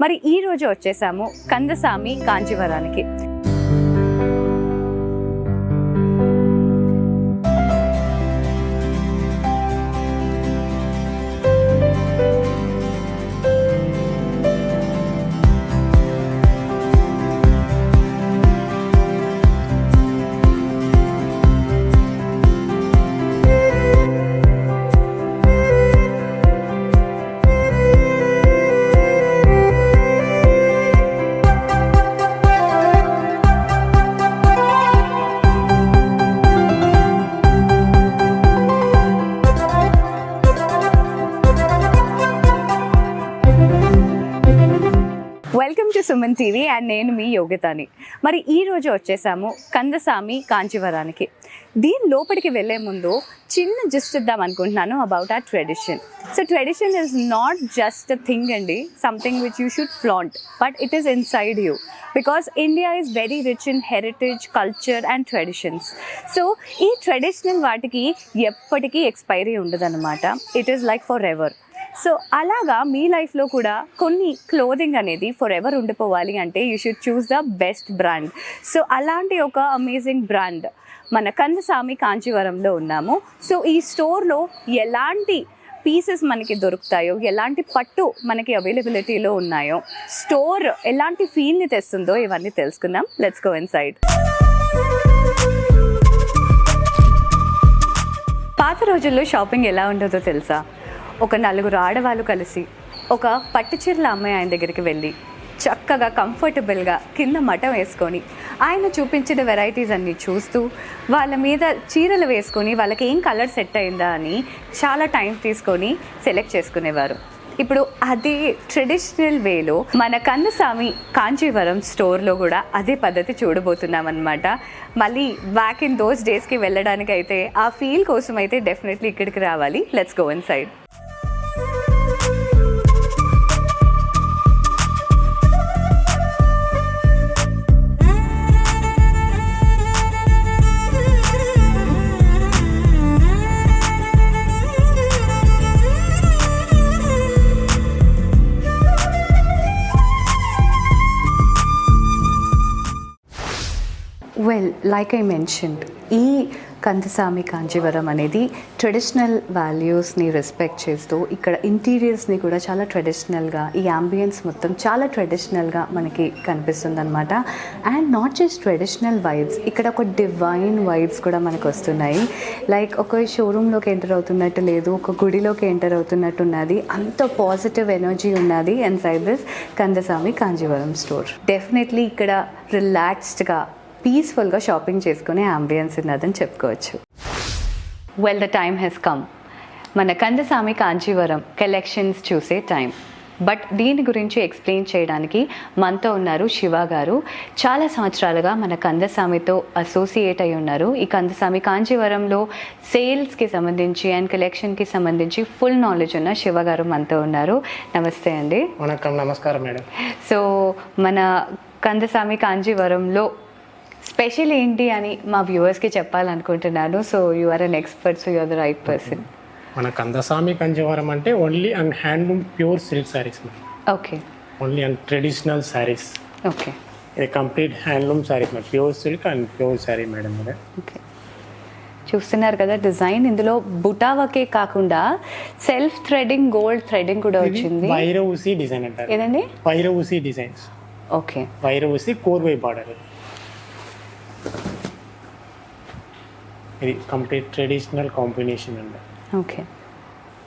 మరి ఈ రోజు వచ్చేసాము కందసామి కాంచీవరానికి. సుమన్ టీవీ అండ్ నేను మీ యోగితాని. మరి ఈరోజు వచ్చేసాము కందసామి కాంచీవరానికి. దీని లోపలికి వెళ్ళే ముందు చిన్న జిస్ట్ ఇద్దాం అనుకుంటున్నాను అబౌట్ ఆ tradition so tradition is not just thing అండి. Something which you should flaunt but it is inside you because India is very rich in heritage culture and traditions so ఈ ట్రెడిషనల్ వాటికి ఎప్పటికీ expiry ఉండదన్నమాట. It is like forever so అలాగా మీ లైఫ్లో కూడా కొన్ని క్లోదింగ్ అనేది ఫర్ ఎవర్ ఉండిపోవాలి అంటే you should choose the best brand so అలాంటి ఒక అమేజింగ్ బ్రాండ్ మన కందసామి కాంచీవరంలో ఉన్నాము. సో ఈ స్టోర్లో ఎలాంటి పీసెస్ మనకి దొరుకుతాయో ఎలాంటి పట్టు మనకి అవైలబిలిటీలో ఉన్నాయో స్టోర్ ఎలాంటి ఫీల్ని తెస్తుందో ఇవన్నీ తెలుసుకుందాం. లెట్స్ గో ఇన్ సైడ్ పాత రోజుల్లో షాపింగ్ ఎలా ఉండదో తెలుసా? ఒక నలుగురు ఆడవాళ్ళు కలిసి ఒక పట్టుచీరల అమ్మాయి ఆయన దగ్గరికి వెళ్ళి చక్కగా కంఫర్టబుల్గా కింద మఠం వేసుకొని ఆయన చూపించిన వెరైటీస్ అన్నీ చూస్తూ వాళ్ళ మీద చీరలు వేసుకొని వాళ్ళకి ఏం కలర్ సెట్ అయిందా అని చాలా టైం తీసుకొని సెలెక్ట్ చేసుకునేవారు. ఇప్పుడు అది ట్రెడిషనల్ వేలో మన కన్నస్వామి కాంచీవరం స్టోర్లో కూడా అదే పద్ధతి చూడబోతున్నాం అనమాట మళ్ళీ బ్యాక్ ఇన్ దోస్ డేస్కి వెళ్ళడానికైతే ఆ ఫీల్ కోసం అయితే డెఫినెట్లీ ఇక్కడికి రావాలి. Let's go inside well like I mentioned ఈ కందసామి కాంజీవరం అనేది ట్రెడిషనల్ వాల్యూస్ని రెస్పెక్ట్ చేస్తూ ఇక్కడ ఇంటీరియర్స్ని కూడా చాలా ట్రెడిషనల్గా ఈ అంబియన్స్ మొత్తం చాలా ట్రెడిషనల్గా మనకి కనిపిస్తుంది అనమాట and not just traditional vibes ఇక్కడ ఒక డివైన్ వైబ్స్ కూడా మనకు వస్తున్నాయి. లైక్ ఒక షోరూంలోకి ఎంటర్ అవుతున్నట్టు లేదు ఒక గుడిలోకి ఎంటర్ అవుతున్నట్టు ఉన్నది అంత పాజిటివ్ ఎనర్జీ ఉన్నది and side this Kandasamy Kanjeevaram store definitely ఇక్కడ రిలాక్స్డ్గా పీస్ఫుల్గా షాపింగ్ చేసుకునే అంబియన్స్ ఉన్నదని చెప్పుకోవచ్చు. Well the time has come మన కందసామి కాంచీవరం కలెక్షన్స్ చూసే టైం బట్ దీని గురించి ఎక్స్ప్లెయిన్ చేయడానికి మనతో ఉన్నారు శివ గారు. చాలా సంవత్సరాలుగా మన కందసామితో అసోసియేట్ అయి ఉన్నారు. ఈ కందసామి కాంచీవరంలో సేల్స్కి సంబంధించి అండ్ కలెక్షన్కి సంబంధించి ఫుల్ నాలెడ్జ్ ఉన్న శివ గారు మనతో ఉన్నారు. నమస్తే అండి. వణకం నమస్కారం మేడం. సో మన కందసామి కాంజీవరంలో స్పెషల్ ఏంటి అని మా వ్యూవర్స్కి చెప్పాలనుకుంటున్నాను. So you are an expert so you're the right person మన కందసామి కంజవరం అంటే only and handloom pure silk saris madam okay only and traditional saris okay ఇది complete handloom saris madam pure silk and pure sari madam ఇది okay చూస్తున్నారు కదా design ఇందులో బుటావకే కాకుండా self threading gold threading కూడా వచ్చింది. వైరవుసి డిజైన్ అంటారు. ఏదండి? వైరవుసి డిజైన్స్. ఓకే వైరవుసి కోర్వై బార్డర్. ఇది కంప్లీట్ ట్రెడిషనల్ కాంబినేషన్ అండి. ఓకే.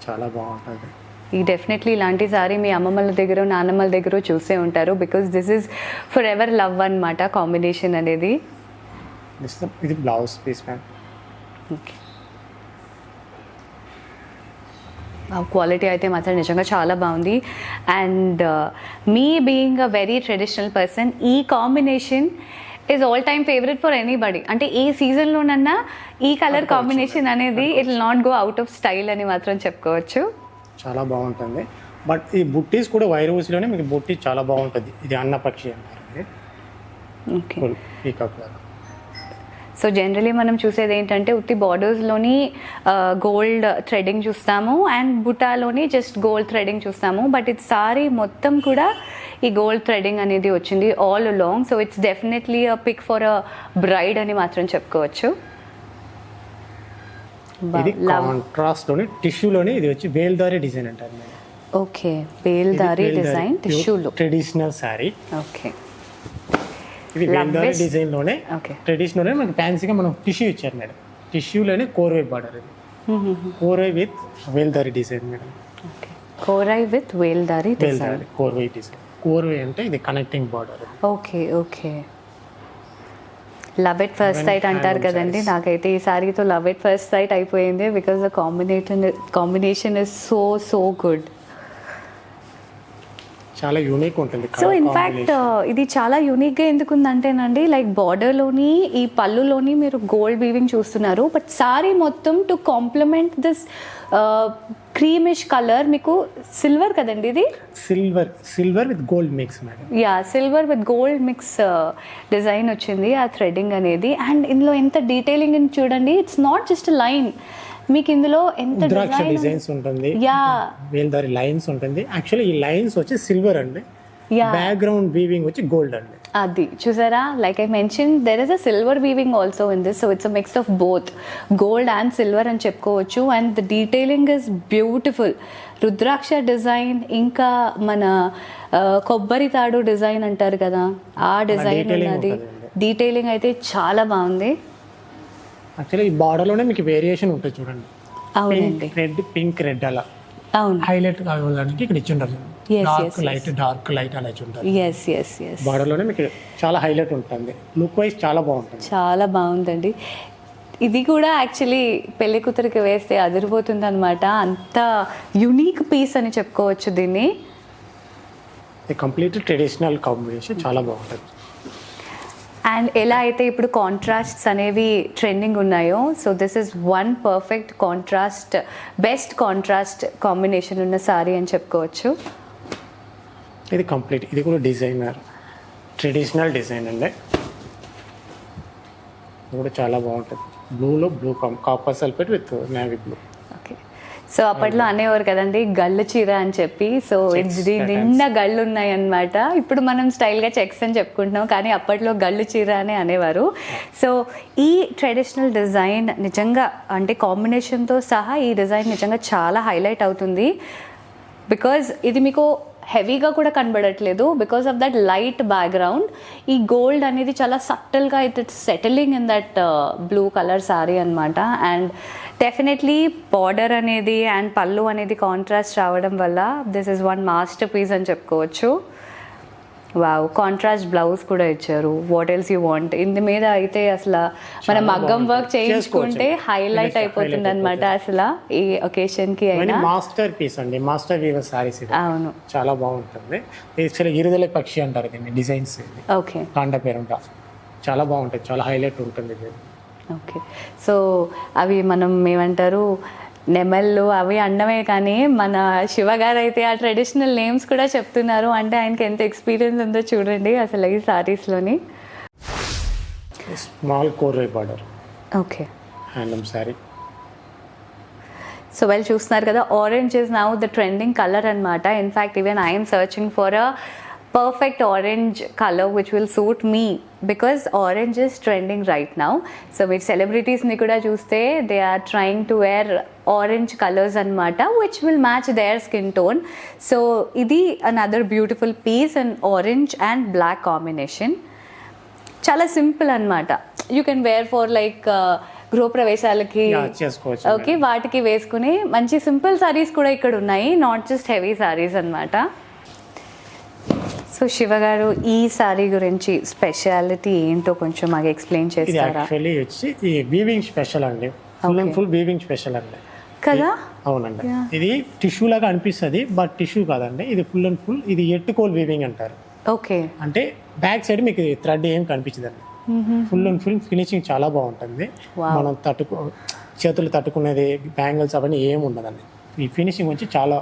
చాలా బాగుంటుంది. ఈ డెఫినెట్లీ ఇలాంటి సారీ మీ అమ్మమ్మల దగ్గర నాన్నమ్మల దగ్గర చూసే ఉంటారు because this is forever love అన్నమాట కాంబినేషన్ అనేది. ఇది blouse piece ma'am okay. Quality అయితే మాత్రం నిజంగా చాలా బాగుంది. And me being a very traditional person ఈ combination is all time favourite for anybody అంటే ఏ సీజన్లోనన్నా ఈ కలర్ కాంబినేషన్ అనేది it will not go out of style అని మాత్రం చెప్పుకోవచ్చు. చాలా బాగుంటుంది. బట్ ఈ బుట్టీస్ కూడా వైరవుసిలోనే మీకు బుట్టి చాలా బాగుంటుంది. ఇది అన్నపక్షి అంటారు. పీకాక్ సో జనరలీ మనం చూసేది ఏంటంటే ఉత్తి బార్డర్స్లోని గోల్డ్ థ్రెడింగ్ చూస్తాము అండ్ బుటాలోని జస్ట్ గోల్డ్ థ్రెడింగ్ చూస్తాము. బట్ ఇది సారీ మొత్తం కూడా ఈ గోల్డ్ థ్రెడింగ్ అనేది వచ్చింది all long so it's definitely a pick for a bride అని మాత్రం చెప్పుకోవచ్చు. ఇది కాంట్రాస్ట్లోనే టిష్యూలోనే ఇది వచ్చి వేల్దారి డిజైన్ అంటారు ఓకే బేల్దారి డిజైన్ టిష్యూలో ట్రెడిషనల్ శారీ ఓకే ఇది వేల్దారి ట్రెడిషనల్ మనకి ఫ్యాన్సీగా మనం టిష్యూ ఇచ్చారు మేడం. టిష్యూలోనే కోర్వే బార్డర్ ఇది. Korvai with వేల్దారి design madam. కోరై with వేల్దారి design. వేల్దారి కోర్వే డిజైన్. కోర్వే అంటే ఇది connecting border okay okay. Love at first sight అంటారు కదండి. నాకైతే ఈ సారీతో లవ్ ఎట్ ఫస్ట్ సైట్ అయిపోయింది because the combination combination is so so good చాలా యూనిక్ ఉంటుంది సో ఇన్ఫ్యాక్ట్ combination. ఇది చాలా యూనిక్గా ఎందుకు ఉందంటేనండి లైక్ బార్డర్లోని ఈ పళ్ళులోని మీరు గోల్డ్ వీవింగ్ చూస్తున్నారు. బట్ సారీ మొత్తం to complement this creamish colour మీకు సిల్వర్ కదండి ఇది? Silver silver with gold mix madam yeah silver with gold mix design వచ్చింది ఆ థ్రెడ్డింగ్ అనేది. అండ్ ఇందులో ఎంత డీటెయిలింగ్ చూడండి ఇట్స్ నాట్ జస్ట్ లైన్ మీకు ఇందులో ఎంత ద్రాక్ష డిజైన్స్ ఉంటుంది. యా వేల్దారి లైన్స్ ఉంటుంది. యాక్చువల్లీ ఈ లైన్స్ వచ్చి సిల్వర్ అండి. బ్యాక్గ్రౌండ్ వీవింగ్ వచ్చి గోల్డ్ అండి. అది చూసారా? Like I mention there is a silver weaving also in this so it's a mix of both gold and silver అని చెప్పుకోవచ్చు. And the detailing is beautiful rudraksha design ఇంకా మన కొబ్బరి తాడు డిజైన్ అంటారు కదా ఆ డిజైన్ ఉన్నది. డీటెయిలింగ్ అయితే చాలా బాగుంది. యాక్చువల్లీ ఈ బార్డర్లోనే మీకు వేరియేషన్ ఉంటుంది చూడండి. అవునండి. రెడ్ పింక్ రెడ్ అలా. అవును. హైలైట్ కావాలంటే ఇక్కడ ఇచ్చి Yes, dark light dark light అలా ఇచ్చి ఉంటారు ఎస్ ఎస్ ఎస్ బార్డర్లోనే మీకు చాలా హైలైట్ ఉంటుంది. లుక్ వైజ్ చాలా బాగుంటుంది. చాలా బాగుందండి. ఇది కూడా యాక్చువల్లీ పెళ్ళి కూతురికి వేస్తే అదిరిపోతుంది అనమాట అంత యునీక్ పీస్ అని చెప్పుకోవచ్చు దీన్ని. కంప్లీట్ ట్రెడిషనల్ కాంబినేషన్ చాలా బాగుంటుంది. అండ్ ఎలా అయితే ఇప్పుడు కాంట్రాస్ట్స్ అనేవి ట్రెండింగ్ ఉన్నాయో so this is one perfect contrast best contrast combination ఉన్న సారీ అని చెప్పుకోవచ్చు. ఇది కంప్లీట్. ఇది కూడా డిజైనర్. ట్రెడిషనల్ డిజైన్ అండి. ఇది కూడా చాలా బాగుంటుంది. బ్లూలో blue copper sulphate with navy blue okay. So అప్పట్లో అనేవారు కదండి గళ్ళు చీర అని చెప్పి. సో. నిండా గళ్ళు ఉన్నాయి అన్నమాట ఇప్పుడు మనం స్టైల్గా చెక్స్ అని చెప్పుకుంటున్నాం కానీ అప్పట్లో గళ్ళు చీర అని అనేవారు. సో ఈ ట్రెడిషనల్ డిజైన్ నిజంగా అంటే కాంబినేషన్తో సహా ఈ డిజైన్ నిజంగా చాలా హైలైట్ అవుతుంది. బికాజ్ ఇది మీకు హెవీగా కూడా కనబడట్లేదు because of that light background. ఈ గోల్డ్ అనేది చాలా సట్టల్గా it it's settling in that blue colour sari అనమాట అండ్ డెఫినెట్లీ బార్డర్ అనేది అండ్ పళ్ళు అనేది కాంట్రాస్ట్ రావడం వల్ల this is one masterpiece అని చెప్పుకోవచ్చు. వావ్ కాంట్రాస్ట్ బ్లౌజ్ కూడా ఇచ్చారు. వాట్ ఎల్స్ యూ వాంట్ ఇందు మీద అయితే అసలు మన మగ్గం. వర్క్ చేయించుకుంటే. హైలైట్ అయిపోతుంది అనమాట అసలు ఈ occasion కి అయినా. మాస్టర్ పీస్ అండి. మాస్టర్ వీవర్ సారీస్ అవును. చాలా బాగుంటుంది. చాలా ఇరుదల పక్షి అంటారు దీన్ని డిజైన్స్ ఓకే కాండ పేరుంట. చాలా బాగుంటుంది. చాలా హైలైట్ ఉంటుంది ఓకే సో అవి మనం ఏమంటారు నెమళ్ళు అవి అండమే కానీ మన శివ గారు అయితే ఆ ట్రెడిషనల్ నేమ్స్ కూడా చెప్తున్నారు. అంటే ఆయనకి ఎంత ఎక్స్పీరియన్స్ ఉందో చూడండి అసలు ఈ సారీస్లోని small korvai border okay handloom sari so well చూస్తున్నారు కదా orange is now the trending colour అనమాట in fact even I'm searching for a perfect orange colour which will suit me because orange is trending right now so మీరు సెలబ్రిటీస్ని కూడా చూస్తే they are trying to wear orange colours అనమాట which will match their skin tone so ఇది another beautiful piece and orange and black combination చాలా simple అనమాట you can wear for like గృహప్రవేశాలకి okay వాటికి వేసుకుని మంచి సింపుల్ సారీస్ కూడా ఇక్కడ ఉన్నాయి నాట్ జస్ట్ హెవీ సారీస్ అన్నమాట. సో శివ గారు ఈ సారీ గురించి స్పెషాలిటీ ఏంటో కొంచెం మాకు ఎక్స్ప్లెయిన్ ఇది చేస్తారా? యాక్చువల్లీ వచ్చి ఈ వీవింగ్ స్పెషల్ అండి. Full and. Full weaving special అండి. కదా? అవునండి. ఇది టిష్యూ లాగా అనిపిస్తుంది బట్ టిష్యూ కాదండి. ఇది ఫుల్ అండ్ ఫుల్ ఇది ఎట్టుకోల్ వీవింగ్ అంటారు. ఓకే అంటే బ్యాక్ సైడ్ మీకు థ్రెడ్ ఏం కనిపించదండి. ఫుల్ అండ్ ఫుల్ ఫినిషింగ్ చాలా బాగుంటుంది. మనం తట్టుకు చేతులు తట్టుకునేది బ్యాంగిల్స్ అవన్నీ ఏం ఉండదండి. ఈ ఫినిషింగ్ వచ్చి చాలా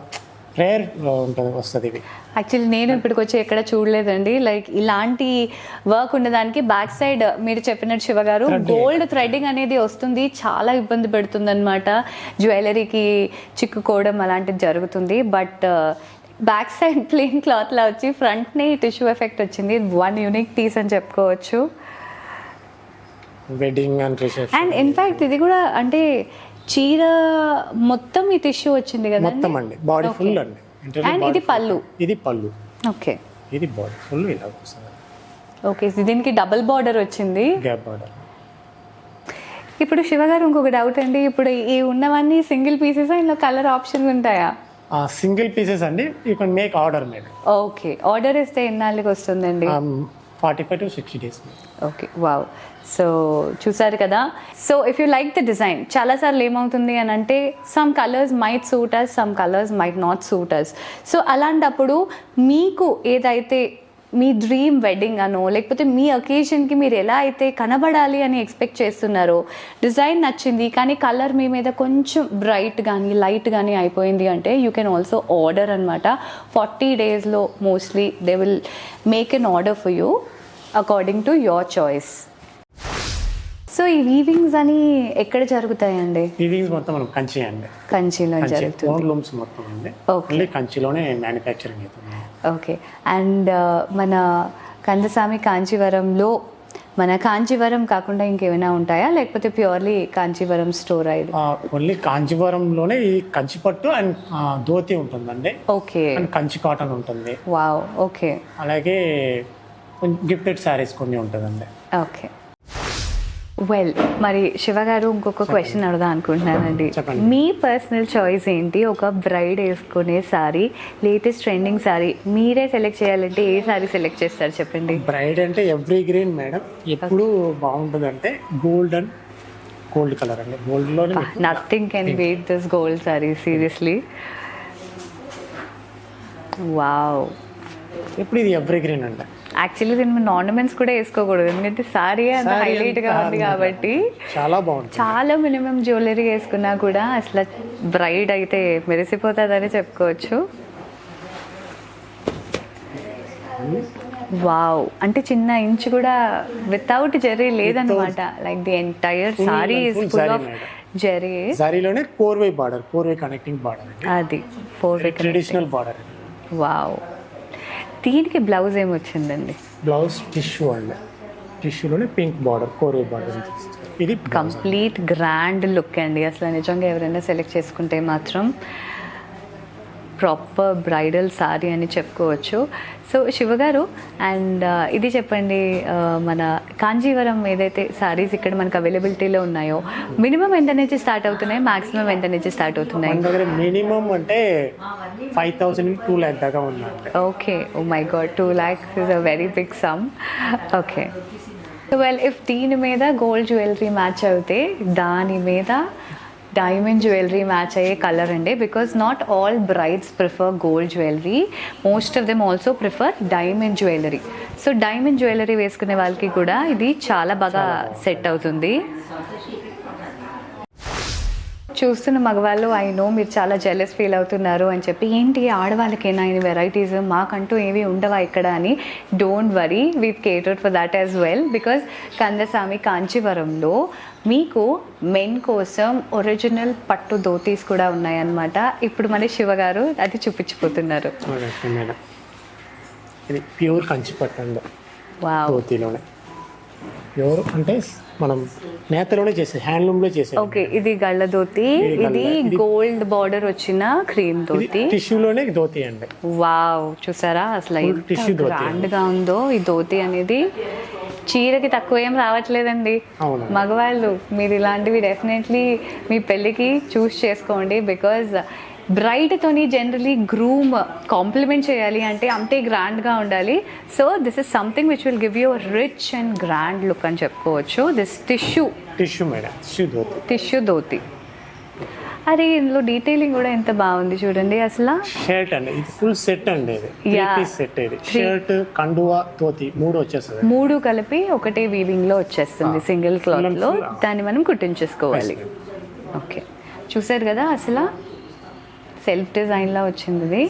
రేర్ ఉంటుంది వస్తుంది ఇది. యాక్చువల్లీ నేను ఇప్పటికి వచ్చి ఎక్కడ చూడలేదండి. లైక్ ఇలాంటి వర్క్ ఉండడానికి బ్యాక్ సైడ్ మీరు చెప్పినట్టు శివ గారు Thread గోల్డ్ థ్రెడ్డింగ్ అనేది వస్తుంది. చాలా ఇబ్బంది పెడుతుంది అనమాట జ్యువెలరీకి చిక్కుకోవడం అలాంటిది జరుగుతుంది. But back side plain cloth లా వచ్చి ఫ్రంట్ని టిష్యూ ఎఫెక్ట్ వచ్చింది. వన్ యూనిక్ పీస్ అని చెప్పుకోవచ్చు. Wedding and reception and in fact ఇది కూడా అంటే చీర మొత్తం ఈ టిష్యూ వచ్చింది కదా మొత్తం అండి. బాడీ ఫుల్ అండి. అండ్ ఇది పళ్ళు. ఇది పళ్ళు. ఓకే ఇది బాడీ ఫుల్ ఇలా వస్తుంది. ఓకే దీనికి డబుల్ బార్డర్ వచ్చింది. గ్యాప్ బార్డర్ ఇప్పుడు శివగారు ఇంకొక డౌట్ అండి. ఇప్పుడు ఈ ఉన్నవన్నీ సింగిల్ పీసెస్ ఇందులో కలర్ ఆప్షన్స్ ఉంటాయా? సింగిల్ పీసెస్ అండి. You can make order madam okay order ఇస్తే ఎన్నాళ్ళకి వస్తుందండి? Forty five to sixty days. Okay wow. So చూసారు కదా? So if you like the design చాలాసార్లు ఏమవుతుంది అని అంటే some colours might suit us some colours might not suit us so అలాంటప్పుడు మీకు ఏదైతే మీ డ్రీమ్ వెడ్డింగ్ అనో లేకపోతే మీ అకేషన్కి మీరు ఎలా అయితే కనబడాలి అని ఎక్స్పెక్ట్ చేస్తున్నారో డిజైన్ నచ్చింది కానీ కలర్ మీ మీద కొంచెం బ్రైట్ కానీ లైట్ కానీ అయిపోయింది అంటే యూ కెన్ ఆల్సో ఆర్డర్ అనమాట ఫార్టీ డేస్లో mostly they will make an order for you according to your choice so ఈ వీవింగ్స్ అని ఎక్కడ జరుగుతాయండి? వీవింగ్స్ మొత్తం మనం కంచి అండి. కంచిలో కంచి. జరుగుతుంది. ఓన్ లూమ్స్ మొత్తం అండి. ఓన్లీ కంచిలోనే మ్యానుఫ్యాక్చరింగ్ అవుతుంది. ఓకే అండ్ మన కందసామి కాంచీవరంలో మన కాంచీవరం కాకుండా ఇంకేమైనా ఉంటాయా? లేకపోతే ప్యూర్లీ కాంచీవరం స్టోర్ ఇది? ఓన్లీ కాంచీవరంలోనే ఈ కంచి పట్టు అండ్ ధోతి ఉంటుందండి. ఓకే అండ్ కంచి కాటన్ ఉంటుంది. వావ్ ఓకే అలాగే గిఫ్టెడ్ శారీస్ కొన్ని ఉంటుందండి. ఓకే వెల్ మరి శివ గారు ఇంకొక క్వశ్చన్ అడదాం అనుకుంటున్నానండి. మీ పర్సనల్ చాయిస్ ఏంటి? ఒక బ్రైడ్ వేసుకునే సారీ లేటెస్ట్ ట్రెండింగ్ సారీ మీరే సెలెక్ట్ చేయాలంటే ఏ సారీ సెలెక్ట్ చేస్తారు చెప్పండి? బ్రైడ్ అంటే ఎవ్రీ గ్రీన్ మేడం. ఎప్పుడు బాగుంటుంది అంటే గోల్డ్ అండ్. గోల్డ్ కలర్ అండి గోల్డ్ మీకు nothing can beat this gold saree seriously wow ఎప్పుడు ఇది ఎవ్రీ గ్రీన్ అండి యాక్చువల్లీ దీని మన ఆర్నమెంట్స్ కూడా వేసుకోకూడదు. ఎందుకంటే సారీ అంత హైలైట్గా ఉంది కాబట్టి చాలా బాగుంటుంది. చాలా మినిమం జ్యువెలరీ వేసుకున్నా కూడా అసలు బ్రైడ్ అయితే మెరిసిపోతుందని చెప్పుకోవచ్చు. వావ్ అంటే చిన్న ఇంచ్ కూడా వితౌట్ జెర్రీ లేదనమాట like the entire saree is full of. Zari సారీలోనే four way border four way connecting border అది ఫోర్ ట్రెడిషనల్ బార్డర్ వావ్ దీనికి బ్లౌజ్ ఏమొచ్చిందండి బ్లౌజ్ టిష్యూ అండి. టిష్యూలోనే పింక్ బార్డర్ వే బార్డర్ ఇది కంప్లీట్ గ్రాండ్ లుక్ అండి. అసలు నిజంగా ఎవరైనా సెలెక్ట్ చేసుకుంటే మాత్రం ప్రాపర్ బ్రైడల్ సారీ అని చెప్పుకోవచ్చు. సో శివగారు అండ్ ఇది చెప్పండి ఆ, మన కాంజీవరం ఏదైతే సారీస్ ఇక్కడ మనకు అవైలబిలిటీలో ఉన్నాయో మినిమం ఎంత నుంచి స్టార్ట్ అవుతున్నాయి? మాక్సిమం ఎంత నుంచి స్టార్ట్ అవుతున్నాయి? మన దగ్గర మినిమం అంటే ఫైవ్ థౌసండ్ టూ ల్యాక్ దాకా ఉందండి okay oh my god two lakhs is a very big sum okay well if దీని మీద గోల్డ్ జ్యువెలరీ మ్యాచ్ అవుతే దాని మీద డైమండ్ జ్యువెలరీ మ్యాచ్ అయ్యే కలర్ అండి. Because not all brides prefer gold jewellery most of them also prefer diamond jewellery so diamond jewellery వేసుకునే వాళ్ళకి కూడా ఇది చాలా బాగా సెట్ అవుతుంది. చూస్తున్న మగవాళ్ళు ఐ నో మీరు చాలా జెలస్ ఫీల్ అవుతున్నారు అని చెప్పి ఏంటి ఆడవాళ్ళకేనా ఇన్ని వెరైటీస్ మాకంటూ ఏవి ఉండవా ఇక్కడ? అని don't worry we cater for that as well because Kandasami కాంచీవరంలో మీకు మెన్ కోసం ఒరిజినల్ పట్టు ధోతీస్ కూడా ఉన్నాయన్నమాట. ఇప్పుడు మన శివ గారు అది చూపించిపోతున్నారు. ఇది ప్యూర్ కంచి పట్టు వావ్ ధోతిలోనే. ప్యూర్ అంటే మనం నేతలోనే చేసే హ్యాండ్లూమ్లో చేసే ఓకే ఇది గళ్ళ ధోతి ఇది గోల్డ్ బార్డర్ వచ్చిన క్రీమ్ ధోతి. టిష్యూలోనే ధోతి అండి. వావ్ చూసారా? అసలు Full ఎంత tissue ధోతి. గ్రాండ్గా ఉందో ఈ ధోతి అనేది. చీరకి తక్కువ ఏం రావట్లేదండి. మగవాళ్ళు మీరు ఇలాంటివి డెఫినెట్లీ మీ పెళ్ళికి చూస్ చేసుకోండి బికాజ్ బ్రైట్తోని జనరలీ గ్రూమ్ కాంప్లిమెంట్ చేయాలి అంటే అంతే గ్రాండ్గా ఉండాలి. So this is something which will give you rich and grand look అని చెప్పుకోవచ్చు. This tissue tissue madam tissue dhoti అరే ఇందులో డీటెయిలింగ్ కూడా ఎంత బాగుంది చూడండి అసలు. షర్ట్ అండి. ఇది ఫుల్ సెట్ అండి సెట్ ఇది. షర్ట్ కండువా ధోతి మూడు వచ్చేస్తుంది. మూడు కలిపి ఒకటే వీవింగ్లో వచ్చేస్తుంది సింగిల్ క్లాత్లో. దాన్ని మనం కుట్టించేసుకోవాలి. ఓకే చూసారు కదా అసలు? సెల్ఫ్ డిజైన్లా వచ్చింది ఇది.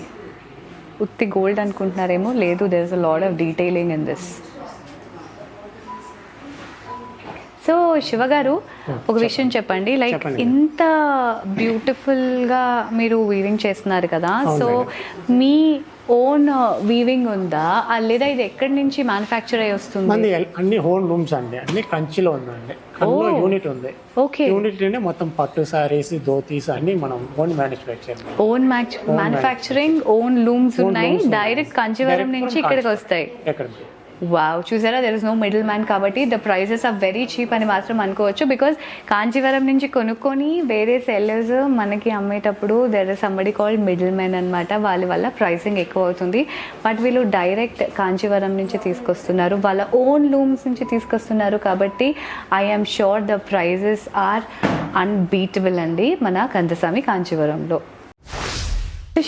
ఉత్తి గోల్డ్ అనుకుంటున్నారేమో లేదు there is a lot of detailing in this so Shiva garu ఒక విషయం చెప్పండి. లైక్. ఇంత బ్యూటిఫుల్గా మీరు వీవింగ్ చేస్తున్నారు కదా. సో మీ ఓన్ వీవింగ్ ఉందా? ఆ లేదా ఇది ఎక్కడి నుంచి మ్యానుఫ్యాక్చర్ అయ్యి వస్తుంది? అన్ని హోల్ రూమ్స్ అండి. అన్ని కంచిలో ఉందండి. కన్నులో. యూనిట్ ఉంది ఓకే యూనిట్లోనే మొత్తం పట్టు సారీస్ ధోతీస్ అన్ని మనం own manufacture own manufacturing own looms ఉన్నాయి. డైరెక్ట్ కాంచీవరం నుంచి ఇక్కడికి. వస్తాయి ఎక్కడ వావ్ చూసారా? There is no middle man కాబట్టి the prices are very cheap అని మాత్రం అనుకోవచ్చు బికాజ్ కాంచీవరం నుంచి కొనుక్కొని వేరే సెల్లర్స్ మనకి అమ్మేటప్పుడు there is somebody called middle man అనమాట వాళ్ళ వల్ల ప్రైసింగ్ ఎక్కువ అవుతుంది. బట్ వీళ్ళు డైరెక్ట్ కాంచీవరం నుంచి తీసుకొస్తున్నారు. వాళ్ళ ఓన్ లూమ్స్ నుంచి తీసుకొస్తున్నారు కాబట్టి I'm sure the prices are unbeatable అండి మన కందసామి కాంచీవరంలో.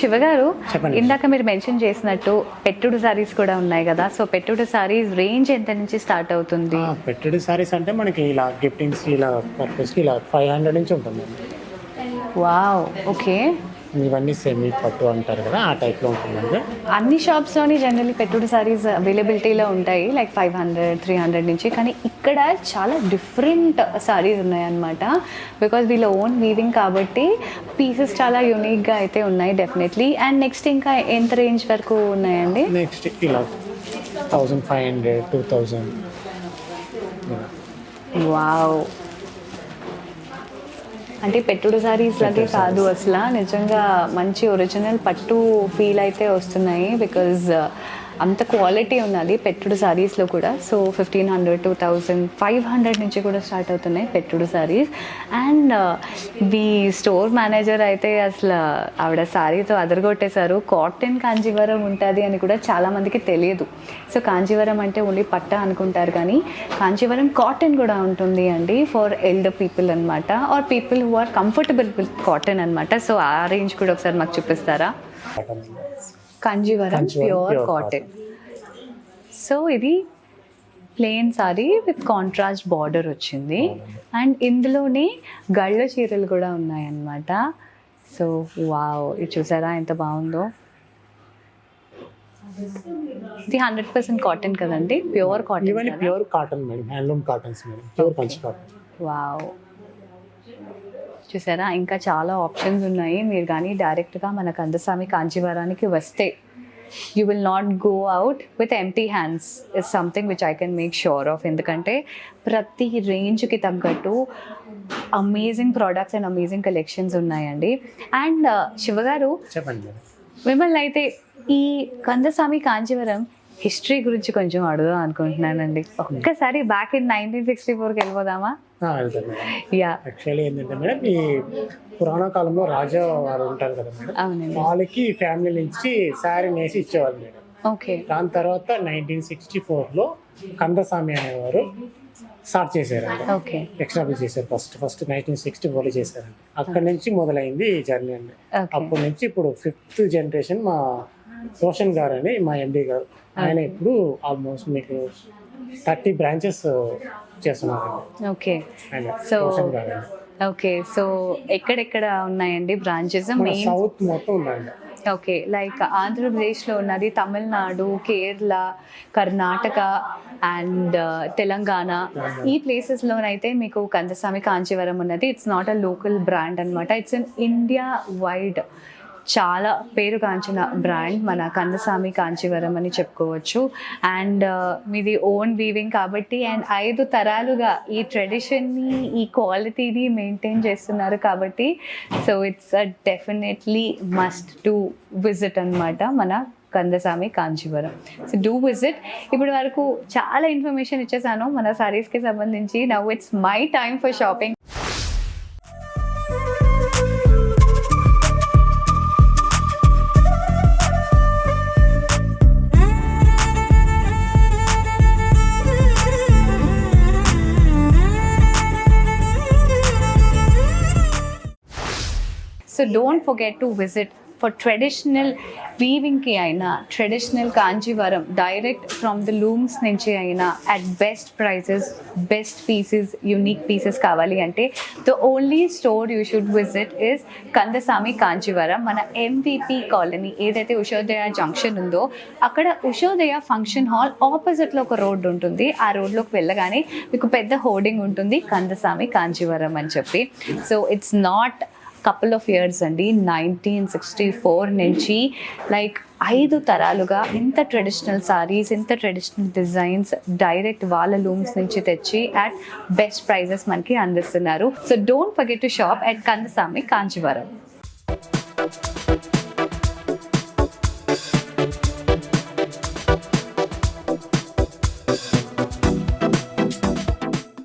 శివ గారు చెప్పండి. ఇందాక మీరు మెన్షన్ చేసినట్టు పెట్టుడు సారీస్ కూడా ఉన్నాయి కదా. సో పెట్టుడు సారీస్ రేంజ్ ఎంత నుంచి స్టార్ట్ అవుతుంది? పెట్టుడు సారీస్ అంటే మనకి ఇలా గిఫ్టింగ్స్ ఇలా పర్పస్ ఇలా ఫైవ్ హండ్రెడ్ నుంచి ఉంటుందండి వావ్ ఓకే ఇవన్నీ సెమీ పట్టు అంటారు కదా ఆ టైప్లో ఉంటుందండి. అన్ని షాప్స్లోని జనరల్లీ పెట్టుడు సారీస్ అవైలబిలిటీలో ఉంటాయి like five hundred three hundred నుంచి. కానీ ఇక్కడ చాలా డిఫరెంట్ సారీస్ ఉన్నాయన్నమాట. బికాజ్ వీళ్ళ ఓన్ వీవింగ్ కాబట్టి పీసెస్ చాలా యూనిక్గా అయితే ఉన్నాయి డెఫినెట్లీ అండ్ నెక్స్ట్ ఇంకా ఎంత రేంజ్ వరకు ఉన్నాయండి? నెక్స్ట్ ఇలా thousand five hundred two thousand wow అంటే పెట్టుడు సారీస్ లాగే కాదు అసలు. నిజంగా మంచి ఒరిజినల్ పట్టు ఫీల్ అయితే వస్తున్నాయి బికాజ్ అంత క్వాలిటీ ఉన్నది పెట్టుడు సారీస్లో కూడా. So fifteen hundred two thousand five hundred నుంచి కూడా స్టార్ట్ అవుతున్నాయి పెట్టుడు సారీస్ అండ్ మీ స్టోర్ మేనేజర్ అయితే అసలు ఆవిడ సారీతో అదరగొట్టేశారు. కాటన్ కాంజీవరం ఉంటుంది అని కూడా చాలామందికి తెలియదు. సో కాంజీవరం అంటే ఓన్లీ పట్ట అనుకుంటారు కానీ కాంజీవరం కాటన్ కూడా ఉంటుంది అండి ఫర్ ఎల్డర్ పీపుల్ అనమాట or people who are comfortable with cotton అనమాట సో ఆ రేంజ్ కూడా ఒకసారి మాకు చూపిస్తారా? కాంజీవరం ప్యూర్ కాటన్ సో ఇది plain saree with contrast border వచ్చింది. అండ్ ఇందులోనే గళ్ళ చీరలు కూడా ఉన్నాయన్నమాట. సో వావ్ ఇది చూసారా ఎంత బాగుందో? ఇది హండ్రెడ్ పర్సెంట్ కాటన్ కదండి pure cotton pure cotton madam handloom cottons madam pure Kanchi cotton wow చూసారా? ఇంకా చాలా ఆప్షన్స్ ఉన్నాయి. మీరు కానీ డైరెక్ట్గా మన కందస్వామి కాంచీవరానికి వస్తే you will not go out with empty hands is something which I can make sure of ఎందుకంటే ప్రతి రేంజ్కి తగ్గట్టు amazing products and amazing collections ఉన్నాయండి. అండ్ శివగారు చెప్పండి మేడం. మిమ్మల్ని అయితే ఈ కందస్వామి కాంచీవరం హిస్టరీ గురించి కొంచెం అడుగుదాం అనుకుంటున్నానండి. ఒక్కసారి బ్యాక్ ఇన్ నైన్టీన్ సిక్స్టీ ఫోర్కి వెళ్ళిపోదామా? యా యాక్చువల్లీ ఏంటంటే మేడం ఈ పురాణ కాలంలో రాజా వారు ఉంటారు కదా మేడం వాళ్ళకి ఫ్యామిలీ నుంచి శారీ నేసి ఇచ్చేవాళ్ళు మేడం. ఓకే దాని తర్వాత నైన్టీన్ సిక్స్టీ ఫోర్లో కందస్వామి అనేవారు స్టార్ట్ చేశారండి ఓకే ఎక్స్టాబ్లిష్ చేశారు ఫస్ట్ ఫస్ట్ నైన్టీన్ సిక్స్టీ ఫోర్లో చేశారండి అక్కడ నుంచి మొదలైంది ఈ జర్నీ అండి. అప్పటి నుంచి ఇప్పుడు ఫిఫ్త్ జనరేషన్ మా రోషన్ గారు అని మా ఎండి గారు. ఆయన ఇప్పుడు ఆల్మోస్ట్ మీకు థర్టీ బ్రాంచెస్ చేస్తున్నారండి ఓకే. అండి. ఓకే. సో ఎక్కడెక్కడ ఉన్నాయండి బ్రాంచెస్ సౌత్ మొత్తం ఉందండి. ఓకే. లైక్ ఆంధ్రప్రదేశ్లో ఉన్నది తమిళనాడు కేరళ కర్ణాటక అండ్ తెలంగాణ. ఈ ప్లేసెస్లోనైతే మీకు కందస్వామి కాంచీవరం ఉన్నది. It's not a local brand అనమాట ఇట్స్ అన్ ఇండియా వైడ్ చాలా పేరుగాంచిన బ్రాండ్ మన కందస్వామి కాంచీవరం అని చెప్పుకోవచ్చు. అండ్ uh, మీది ఓన్ వీవింగ్ కాబట్టి అండ్ ఐదు తరాలుగా ఈ ట్రెడిషన్ని ఈ క్వాలిటీని మెయింటైన్ చేస్తున్నారు కాబట్టి so it's a definitely must to visit అన్నమాట మన Kandasami Kanchivaram. So do visit ఇప్పటి వరకు చాలా ఇన్ఫర్మేషన్ ఇచ్చేసాను. మన సారీస్కి సంబంధించి. Now it's my time for shopping so don't forget to visit for traditional వీవింగ్కి అయినా traditional Kanjeevaram direct from the looms నుంచి అయినా at best prices best pieces unique pieces కావాలి అంటే the only store you should visit is Kandasami Kanchivaram మన MVP colony ఏదైతే Ushodaya junction ఉందో అక్కడ Ushodaya function hall ఆపోజిట్లో ఒక రోడ్ ఉంటుంది. ఆ రోడ్లోకి వెళ్ళగానే మీకు పెద్ద హోర్డింగ్ ఉంటుంది కందసామి కాంచీవరం అని చెప్పి. So it's not couple of years అండి నైన్టీన్ సిక్స్టీ ఫోర్ నుంచి లైక్ ఐదు తరాలుగా ఇంత ట్రెడిషనల్ సారీస్ ఇంత ట్రెడిషనల్ డిజైన్స్ డైరెక్ట్ వాళ్ళ లూమ్స్ నుంచి తెచ్చి అట్ బెస్ట్ ప్రైజెస్ మనకి అందిస్తున్నారు. So don't forget to shop at Kandasami Kanchivaram